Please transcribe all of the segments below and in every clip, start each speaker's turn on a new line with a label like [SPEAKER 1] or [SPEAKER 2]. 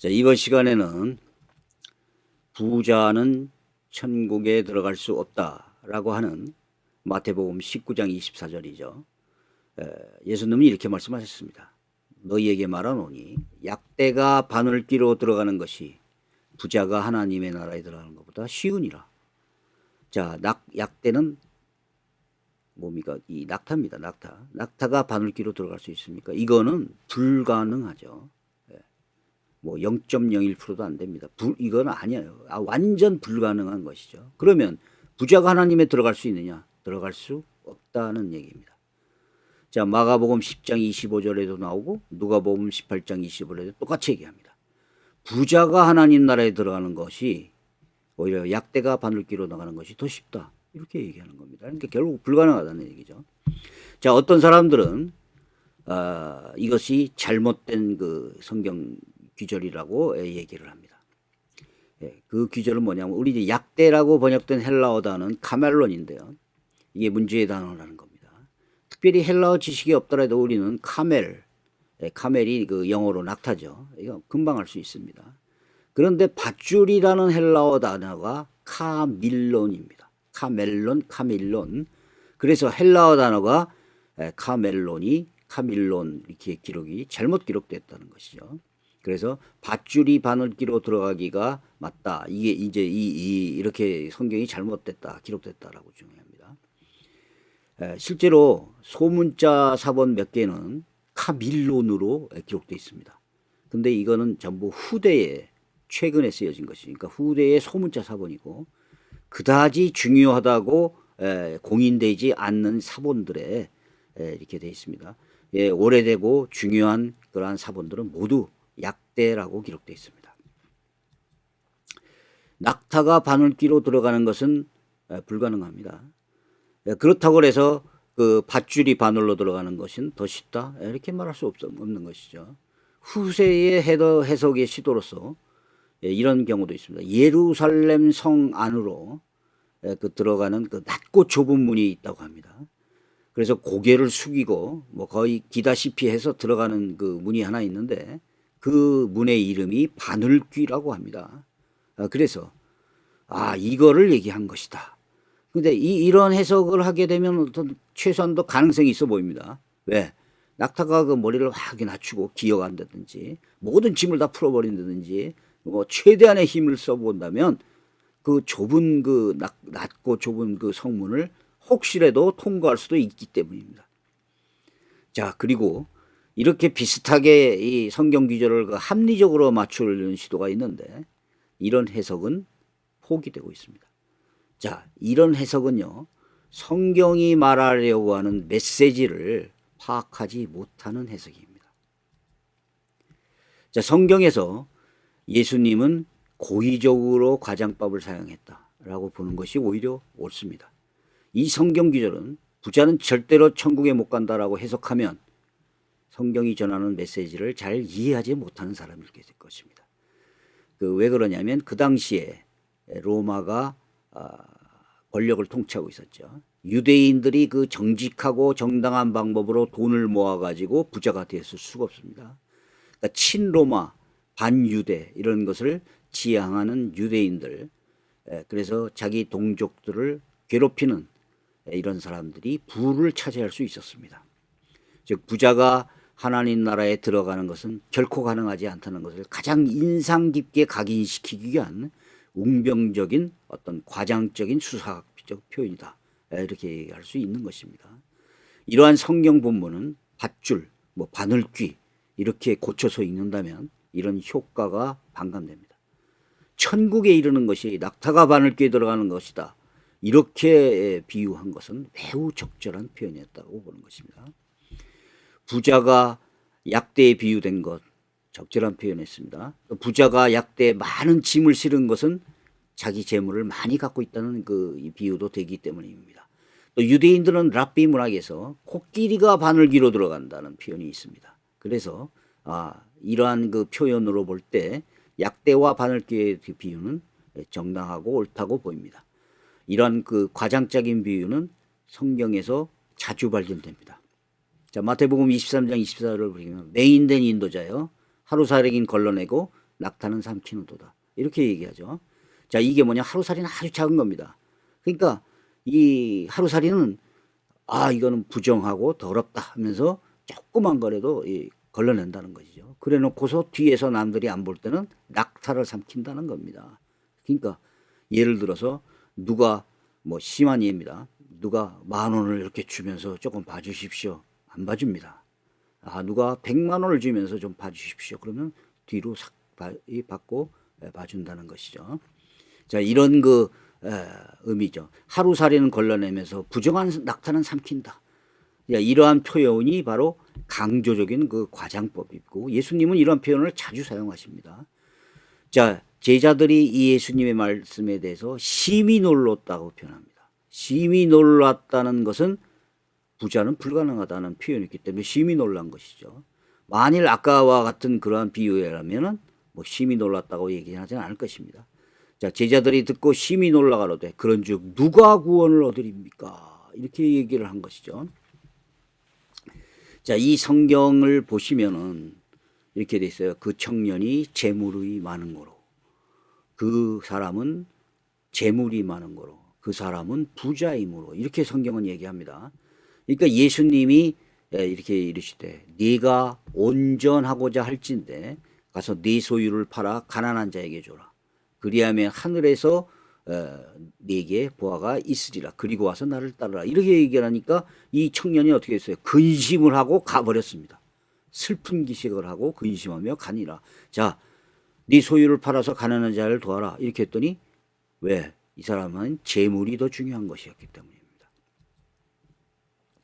[SPEAKER 1] 자, 이번 시간에는 부자는 천국에 들어갈 수 없다라고 하는 마태복음 19장 24절이죠. 예수님이 이렇게 말씀하셨습니다. 너희에게 말하노니 약대가 바늘기로 들어가는 것이 부자가 하나님의 나라에 들어가는 것보다 쉬우니라. 자, 낙, 약대는 뭡니까? 이 낙타입니다. 낙타. 낙타가 바늘기로 들어갈 수 있습니까? 이거는 불가능하죠. 예. 뭐 0.01%도 안 됩니다. 불, 이건 아니에요. 아, 완전 불가능한 것이죠. 그러면 부자가 하나님에 들어갈 수 있느냐? 들어갈 수 없다는 얘기입니다. 자, 마가복음 10장 25절에도 나오고 누가복음 18장 25절에도 똑같이 얘기합니다. 부자가 하나님 나라에 들어가는 것이 오히려 약대가 바늘기로 나가는 것이 더 쉽다. 이렇게 얘기하는 겁니다. 그러니까 결국 불가능하다는 얘기죠. 자, 어떤 사람들은 아, 이것이 잘못된 그 성경 귀절이라고 얘기를 합니다. 예, 그 귀절은 뭐냐면 우리 이제 약대라고 번역된 헬라어 단어는 카멜론인데요. 이게 문제의 단어라는 겁니다. 특별히 헬라어 지식이 없더라도 우리는 카멜, 예, 카멜이 그 영어로 낙타죠. 이거 금방 알 수 있습니다. 그런데 밧줄이라는 헬라어 단어가 카밀론입니다. 카멜론, 카밀론. 그래서 헬라어 단어가 에, 카멜론이 카밀론 이렇게 기록이 잘못 기록됐다는 것이죠. 그래서 밧줄이 바늘기로 들어가기가 맞다. 이게 이제 이, 이 이렇게 성경이 잘못됐다, 기록됐다라고 중요합니다. 에, 실제로 소문자 사본 몇 개는 카밀론으로 기록되어 있습니다. 근데 이거는 전부 후대에 최근에 쓰여진 것이니까 후대의 소문자 사본이고 그다지 중요하다고 에, 공인되지 않는 사본들에 에, 이렇게 되어 있습니다. 예, 오래되고 중요한 그러한 사본들은 모두 약대라고 기록되어 있습니다. 낙타가 바늘기로 들어가는 것은 에, 불가능합니다. 예, 그렇다고 해서 그 밧줄이 바늘로 들어가는 것은 더 쉽다 이렇게 말할 수 없, 없는 것이죠. 후세의 해석의 시도로서 예, 이런 경우도 있습니다. 예루살렘 성 안으로 예, 그 들어가는 그 낮고 좁은 문이 있다고 합니다. 그래서 고개를 숙이고 뭐 거의 기다시피 해서 들어가는 그 문이 하나 있는데 그 문의 이름이 바늘귀라고 합니다. 아, 그래서 아 이거를 얘기한 것이다. 근데 이 이런 해석을 하게 되면 어떤 최소한 더 가능성이 있어 보입니다. 왜? 낙타가 그 머리를 확 낮추고 기어간다든지 모든 짐을 다 풀어버린다든지 뭐 최대한의 힘을 써본다면 그 좁은 그 낮, 낮고 좁은 그 성문을 혹시라도 통과할 수도 있기 때문입니다. 자 그리고 이렇게 비슷하게 이 성경 기절을 그 합리적으로 맞추려는 시도가 있는데 이런 해석은 포기되고 있습니다. 자 이런 해석은요 성경이 말하려고 하는 메시지를 파악하지 못하는 해석입니다. 자 성경에서 예수님은 고의적으로 과장법을 사용했다라고 보는 것이 오히려 옳습니다. 이 성경 기절은 부자는 절대로 천국에 못 간다라고 해석하면 성경이 전하는 메시지를 잘 이해하지 못하는 사람이 될 것입니다. 그 왜 그러냐면 그 당시에 로마가 아, 권력을 통치하고 있었죠. 유대인들이 그 정직하고 정당한 방법으로 돈을 모아가지고 부자가 되었을 수가 없습니다. 그러니까 친로마 반유대 이런 것을 지향하는 유대인들 그래서 자기 동족들을 괴롭히는 이런 사람들이 부를 차지할 수 있었습니다. 즉 부자가 하나님 나라에 들어가는 것은 결코 가능하지 않다는 것을 가장 인상 깊게 각인시키기 위한 웅병적인 어떤 과장적인 수사학적 표현이다. 이렇게 얘기할 수 있는 것입니다. 이러한 성경 본문은 밧줄, 뭐 바늘귀 이렇게 고쳐서 읽는다면 이런 효과가 반감됩니다. 천국에 이르는 것이 낙타가 바늘귀에 들어가는 것이다. 이렇게 비유한 것은 매우 적절한 표현이었다고 보는 것입니다. 부자가 약대에 비유된 것 적절한 표현했습니다. 부자가 약대에 많은 짐을 실은 것은 자기 재물을 많이 갖고 있다는 그 비유도 되기 때문입니다. 또 유대인들은 랍비 문학에서 코끼리가 바늘귀로 들어간다는 표현이 있습니다. 그래서 아 이러한 그 표현으로 볼 때 약대와 바늘귀의 그 비유는 정당하고 옳다고 보입니다. 이러한 그 과장적인 비유는 성경에서 자주 발견됩니다. 자, 마태복음 23장 24절을 보면 메인된 인도자여 하루살이긴 걸러내고 낙타는 삼키는도다. 이렇게 얘기하죠. 자, 이게 뭐냐? 하루살이는 아주 작은 겁니다. 그러니까 이 하루살이는 아, 이거는 부정하고 더럽다 하면서 조그만 거라도 이 걸러낸다는 것이죠. 그래 놓고서 뒤에서 남들이 안 볼 때는 낙타를 삼킨다는 겁니다. 그러니까 예를 들어서 누가 뭐 심한 예입니다. 누가 만 원을 이렇게 주면서 조금 봐주십시오. 안 봐줍니다. 아 누가 백만 원을 주면서 좀 봐주십시오. 그러면 뒤로 이 받고 에, 봐준다는 것이죠. 자 이런 그 에, 의미죠. 하루살이는 걸러내면서 부정한 낙타는 삼킨다. 야, 이러한 표현이 바로 강조적인 그 과장법이고 예수님은 이런 표현을 자주 사용하십니다. 자, 제자들이 이 예수님의 말씀에 대해서 심히 놀랐다고 표현합니다. 심히 놀랐다는 것은 부자는 불가능하다는 표현이기 때문에 심히 놀란 것이죠. 만일 아까와 같은 그러한 비유라면은 뭐 심히 놀랐다고 얘기하지는 않을 것입니다. 자, 제자들이 듣고 심히 놀라가로되 그런즉 누가 구원을 얻으립니까? 이렇게 얘기를 한 것이죠. 자, 이 성경을 보시면은 이렇게 돼 있어요. 그 청년이 재물이 많은 거로. 그 사람은 재물이 많은 거로. 그 사람은 부자이므로. 이렇게 성경은 얘기합니다. 그러니까 예수님이 예, 이렇게 이르시되 네가 온전하고자 할진대 가서 네 소유를 팔아 가난한 자에게 줘라. 그리하면 하늘에서 어, 네게 보아가 있으리라. 그리고 와서 나를 따르라. 이렇게 얘기하니까 이 청년이 어떻게 했어요? 근심을 하고 가버렸습니다. 슬픈 기색을 하고 근심하며 가니라. 자, 네 소유를 팔아서 가난한 자를 도와라. 이렇게 했더니 왜? 이 사람은 재물이 더 중요한 것이었기 때문입니다.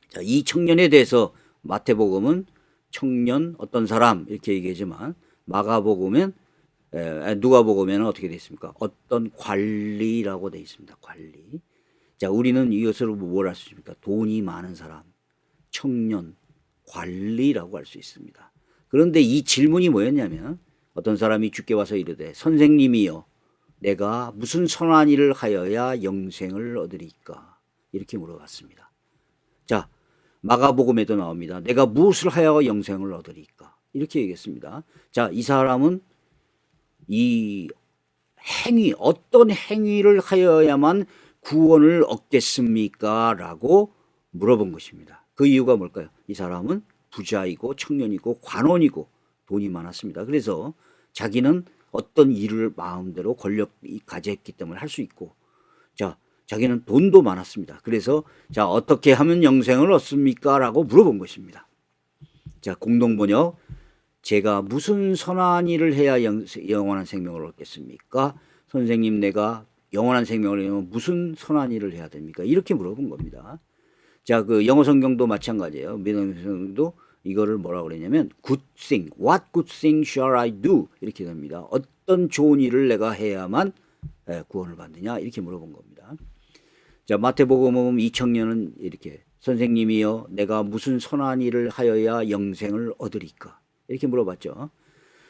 [SPEAKER 1] 자, 이 청년에 대해서 마태복음은 청년 어떤 사람 이렇게 얘기하지만 마가복음은 에, 누가복음에는 어떻게 되어 있습니까? 어떤 관리라고 되어 있습니다. 관리. 자, 우리는 이것을 뭘할 수 있습니까? 돈이 많은 사람, 청년, 관리라고 할 수 있습니다. 그런데 이 질문이 뭐였냐면 어떤 사람이 죽게 와서 이르되 선생님이여 내가 무슨 선한 일을 하여야 영생을 얻으리까 이렇게 물어봤습니다. 자 마가복음에도 나옵니다. 내가 무엇을 하여 영생을 얻으리까 이렇게 얘기했습니다. 자 이 사람은 이 행위 어떤 행위를 하여야만 구원을 얻겠습니까? 라고 물어본 것입니다. 그 이유가 뭘까요? 이 사람은 부자이고 청년이고 관원이고 돈이 많았습니다. 그래서 자기는 어떤 일을 마음대로 권력이 가졌기 때문에 할 수 있고 자 자기는 돈도 많았습니다. 그래서 자 어떻게 하면 영생을 얻습니까? 라고 물어본 것입니다. 자 공동 번역 제가 무슨 선한 일을 해야 영, 영원한 생명을 얻겠습니까? 선생님 내가 영원한 생명을 얻으면 무슨 선한 일을 해야 됩니까? 이렇게 물어본 겁니다. 자, 그 영어 성경도 마찬가지예요. 믿음 성경도 이거를 뭐라 그러냐면 good thing, what good thing shall I do 이렇게 됩니다. 어떤 좋은 일을 내가 해야만 예, 구원을 받느냐 이렇게 물어본 겁니다. 자, 마태복음은 이 청년은 이렇게 선생님이여 내가 무슨 선한 일을 하여야 영생을 얻으리까 이렇게 물어봤죠.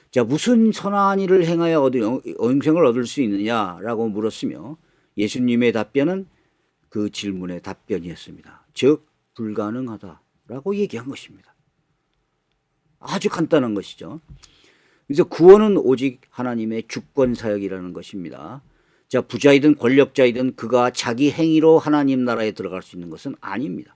[SPEAKER 1] 자, 무슨 선한 일을 행하여 얻을 영- 영생을 얻을 수 있느냐라고 물었으며 예수님의 답변은 그 질문의 답변이었습니다. 즉 불가능하다라고 얘기한 것입니다. 아주 간단한 것이죠. 그래서 구원은 오직 하나님의 주권 사역이라는 것입니다. 자, 부자이든 권력자이든 그가 자기 행위로 하나님 나라에 들어갈 수 있는 것은 아닙니다.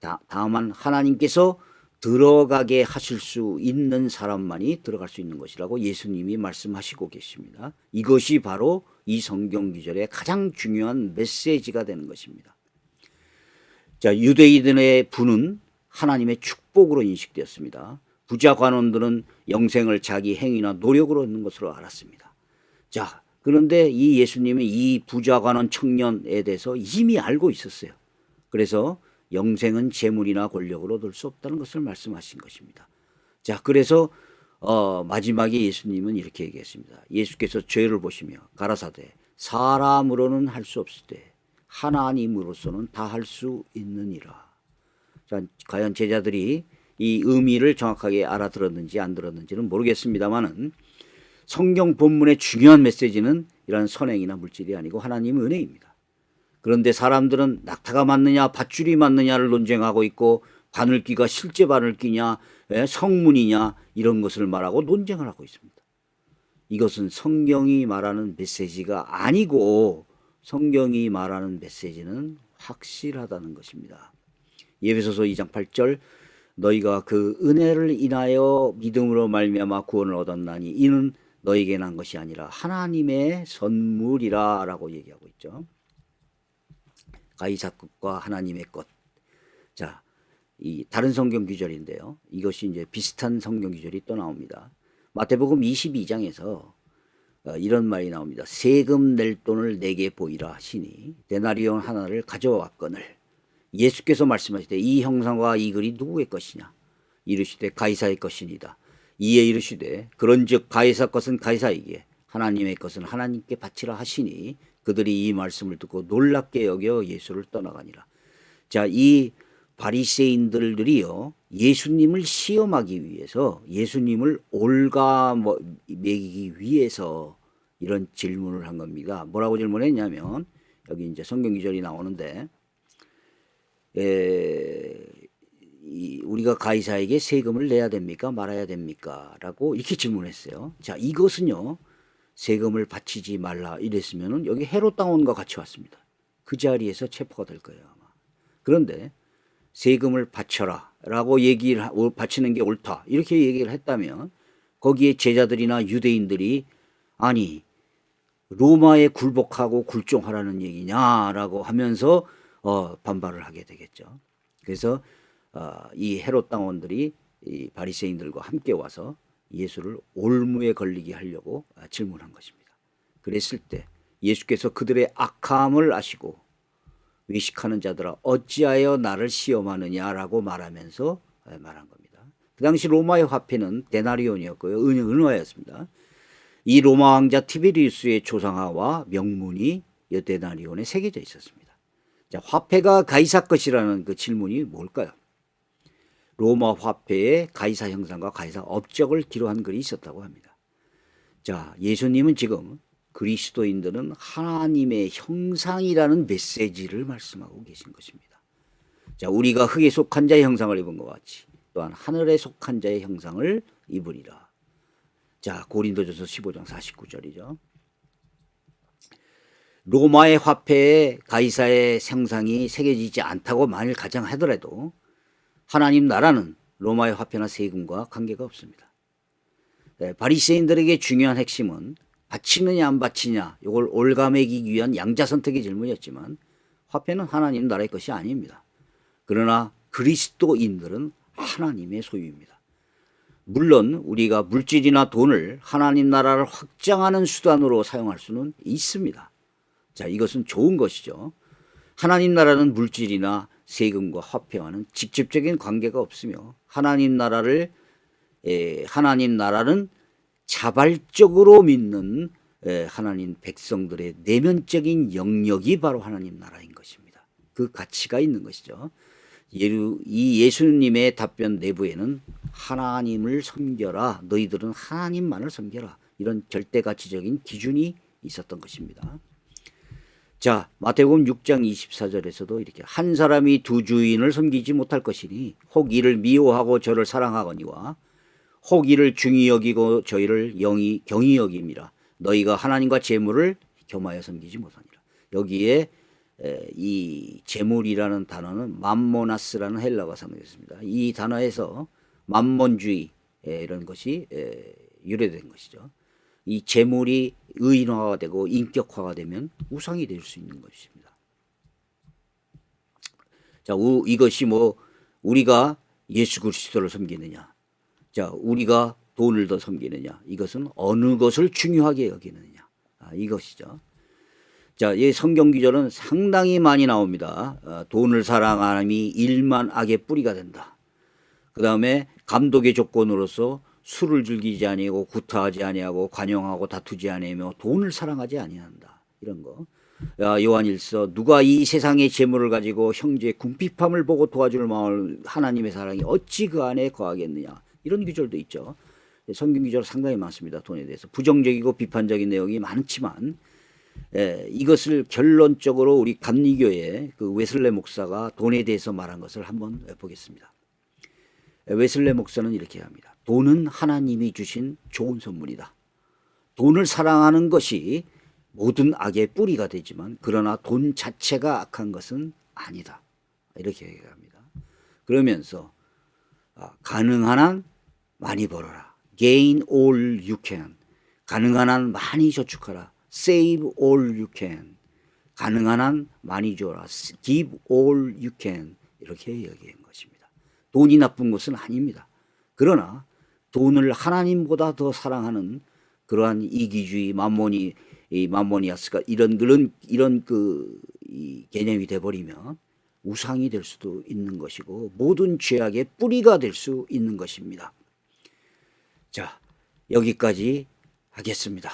[SPEAKER 1] 다, 다만 하나님께서 들어가게 하실 수 있는 사람만이 들어갈 수 있는 것이라고 예수님이 말씀하시고 계십니다. 이것이 바로 이 성경 기절의 가장 중요한 메시지가 되는 것입니다. 자, 유대인들의 부는 하나님의 축복으로 인식되었습니다. 부자 관원들은 영생을 자기 행위나 노력으로 얻는 것으로 알았습니다. 자, 그런데 이 예수님은 이 부자 관원 청년에 대해서 이미 알고 있었어요. 그래서 영생은 재물이나 권력으로 얻을 수 없다는 것을 말씀하신 것입니다. 자, 그래서 어, 마지막에 예수님은 이렇게 얘기했습니다. 예수께서 죄를 보시며 가라사대 사람으로는 할 수 없을 때 하나님으로서는 다 할 수 있느니라. 자, 과연 제자들이 이 의미를 정확하게 알아들었는지 안 들었는지는 모르겠습니다만은 성경 본문의 중요한 메시지는 이런 선행이나 물질이 아니고 하나님의 은혜입니다. 그런데 사람들은 낙타가 맞느냐 밧줄이 맞느냐를 논쟁하고 있고 바늘기가 실제 바늘기냐 예, 성문이냐 이런 것을 말하고 논쟁을 하고 있습니다. 이것은 성경이 말하는 메시지가 아니고 성경이 말하는 메시지는 확실하다는 것입니다. 예배소서 2장 8절 너희가 그 은혜를 인하여 믿음으로 말미암아 구원을 얻었나니 이는 너에게 난 것이 아니라 하나님의 선물이라라고 얘기하고 있죠. 가이사 것과 하나님의 것. 자, 이 다른 성경 규절인데요. 이것이 이제 비슷한 성경 규절이 또 나옵니다. 마태복음 22장에서 어, 이런 말이 나옵니다. 세금 낼 돈을 내게 보이라 하시니 데나리온 하나를 가져왔거늘 예수께서 말씀하시되 이 형상과 이 글이 누구의 것이냐 이르시되 가이사의 것이니다. 이에 이르시되 그런즉 가이사 것은 가이사에게 하나님의 것은 하나님께 바치라 하시니 그들이 이 말씀을 듣고 놀랍게 여겨 예수를 떠나가니라. 자, 이 바리새인들이요 예수님을 시험하기 위해서 예수님을 올가 뭐- 매기기 위해서 이런 질문을 한 겁니다. 뭐라고 질문했냐면 여기 이제 성경 기절이 나오는데 에, 이 우리가 가이사에게 세금을 내야 됩니까 말아야 됩니까?라고 이렇게 질문했어요. 자 이것은요 세금을 바치지 말라 이랬으면은 여기 헤롯 당원과 같이 왔습니다. 그 자리에서 체포가 될 거예요 아마. 그런데 세금을 바쳐라 라고 얘기를 바치는 게 옳다 이렇게 얘기를 했다면 거기에 제자들이나 유대인들이 아니 로마에 굴복하고 굴종하라는 얘기냐라고 하면서 어, 반발을 하게 되겠죠. 그래서 어, 이 헤롯 당원들이 이 바리새인들과 함께 와서 예수를 올무에 걸리게 하려고 아, 질문한 것입니다. 그랬을 때 예수께서 그들의 악함을 아시고 외식하는 자들아 어찌하여 나를 시험하느냐라고 말하면서 에, 말한 겁니다. 그 당시 로마의 화폐는 데나리온이었고요. 은, 은화였습니다. 이 로마 왕자 티베리우스의 조상화와 명문이 이 데나리온에 새겨져 있었습니다. 자, 화폐가 가이사 것이라는 그 질문이 뭘까요? 로마 화폐의 가이사 형상과 가이사 업적을 기록한 글이 있었다고 합니다. 자, 예수님은 지금 그리스도인들은 하나님의 형상이라는 메시지를 말씀하고 계신 것입니다. 자, 우리가 흙에 속한 자의 형상을 입은 것 같이 또한 하늘에 속한 자의 형상을 입으리라. 자, 고린도전서 15장 49절이죠. 로마의 화폐에 가이사의 형상이 새겨지지 않다고 만일 가정하더라도 하나님 나라는 로마의 화폐나 세금과 관계가 없습니다. 네, 바리새인들에게 중요한 핵심은 바치느냐 안 바치냐 이걸 올가매기 위한 양자 선택의 질문이었지만 화폐는 하나님 나라의 것이 아닙니다. 그러나 그리스도인들은 하나님의 소유입니다. 물론 우리가 물질이나 돈을 하나님 나라를 확장하는 수단으로 사용할 수는 있습니다. 자, 이것은 좋은 것이죠. 하나님 나라는 물질이나 세금과 화폐와는 직접적인 관계가 없으며 하나님 나라를 에, 하나님 나라는 자발적으로 믿는 에, 하나님 백성들의 내면적인 영역이 바로 하나님 나라인 것입니다. 그 가치가 있는 것이죠. 예루, 이 예수님의 답변 내부에는 하나님을 섬겨라. 너희들은 하나님만을 섬겨라. 이런 절대 가치적인 기준이 있었던 것입니다. 자, 마태복음 6장 24절에서도 이렇게 한 사람이 두 주인을 섬기지 못할 것이니 혹 이를 미워하고 저를 사랑하거니와 혹 이를 중히 여기고 저희를 영이 경히 여김이라 너희가 하나님과 재물을 겸하여 섬기지 못하니라. 여기에 에, 이 재물이라는 단어는 맘모나스라는 헬라어가 사용됐습니다. 이 단어에서 만몬주의 에, 이런 것이 에, 유래된 것이죠. 이 재물이 의인화가 되고 인격화가 되면 우상이 될 수 있는 것입니다. 자, 우, 이것이 뭐 우리가 예수 그리스도를 섬기느냐, 자, 우리가 돈을 더 섬기느냐, 이것은 어느 것을 중요하게 여기느냐, 아, 이것이죠. 자, 이 성경 기절은 상당히 많이 나옵니다. 어, 돈을 사랑함이 일만 악의 뿌리가 된다. 그 다음에 감독의 조건으로서 술을 즐기지 아니하고 구타하지 아니하고 관용하고 다투지 아니하며 돈을 사랑하지 아니한다. 이런 거. 야, 요한일서 누가 이 세상의 재물을 가지고 형제의 궁핍함을 보고 도와줄 마을 하나님의 사랑이 어찌 그 안에 거하겠느냐. 이런 규절도 있죠. 성경 규절 상당히 많습니다. 돈에 대해서 부정적이고 비판적인 내용이 많지만 예, 이것을 결론적으로 우리 감리교의 그 웨슬레 목사가 돈에 대해서 말한 것을 한번 보겠습니다. 웨슬레 목사는 이렇게 합니다. 돈은 하나님이 주신 좋은 선물이다. 돈을 사랑하는 것이 모든 악의 뿌리가 되지만 그러나 돈 자체가 악한 것은 아니다. 이렇게 얘기합니다. 그러면서 아, 가능한 한 많이 벌어라. Gain all you can. 가능한 한 많이 저축하라. Save all you can. 가능한 한 많이 줘라. Give all you can. 이렇게 얘기한 것입니다. 돈이 나쁜 것은 아닙니다. 그러나 돈을 하나님보다 더 사랑하는 그러한 이기주의 만모니 이 만모니아스가 이런 그런 이런 그이 개념이 돼 버리면 우상이 될 수도 있는 것이고 모든 죄악의 뿌리가 될 수 있는 것입니다. 자, 여기까지 하겠습니다.